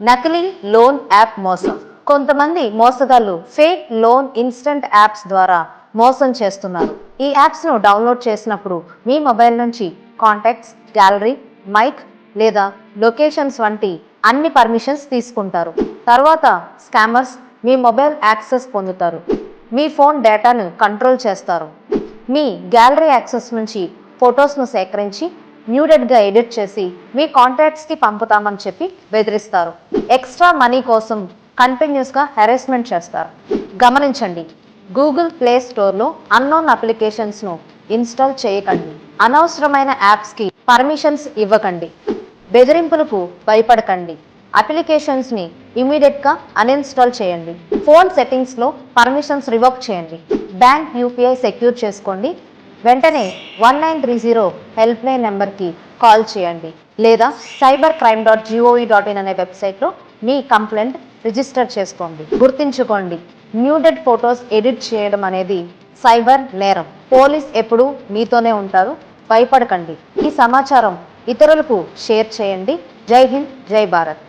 నకిలీ loan app మోసం. కొంతమంది మోసగాళ్ళు ఫేక్ లోన్ ఇన్స్టంట్ యాప్స్ ద్వారా మోసం చేస్తున్నారు. ఈ యాప్స్ను డౌన్లోడ్ చేసినప్పుడు మీ మొబైల్ నుంచి కాంటాక్ట్స్ గ్యాలరీ మైక్ లేదా లొకేషన్స్ వంటి అన్ని పర్మిషన్స్ తీసుకుంటారు. తర్వాత స్కామర్స్ మీ మొబైల్ యాక్సెస్ పొందుతారు. మీ ఫోన్ డేటాను కంట్రోల్ చేస్తారు. మీ గ్యాలరీ యాక్సెస్ నుంచి ఫొటోస్ను సేకరించి న్యూడెడ్గా ఎడిట్ చేసి మీ కాంటాక్ట్స్కి పంపుతామని చెప్పి బెదిరిస్తారు. ఎక్స్ట్రా మనీ కోసం కంటిన్యూస్గా హెరాస్మెంట్ చేస్తారు. గమనించండి గూగుల్ ప్లే స్టోర్లో అన్నోన్ అప్లికేషన్స్ను ఇన్స్టాల్ చేయకండి. అనవసరమైన యాప్స్కి పర్మిషన్స్ ఇవ్వకండి. బెదిరింపులకు భయపడకండి. అప్లికేషన్స్ని ఇమీడియట్గా అన్ఇన్స్టాల్ చేయండి. ఫోన్ సెట్టింగ్స్లో పర్మిషన్స్ రివోక్ చేయండి. బ్యాంక్ యూపీఐ సెక్యూర్ చేసుకోండి. వెంటనే one nine three zero helpline నెంబర్కి కాల్ చేయండి. లేదా cyber crime dot GOV dot in అనే వెబ్సైట్లో మీ కంప్లైంట్ రిజిస్టర్ చేసుకోండి. గుర్తుంచుకోండి. న్యూడెడ్ ఫొటోస్ ఎడిట్ చేయడం అనేది సైబర్ నేరం. పోలీస్ ఎప్పుడూ మీతోనే ఉంటారు. భయపడకండి. ఈ సమాచారం ఇతరులకు షేర్ చేయండి. జై హింద్ జై భారత్.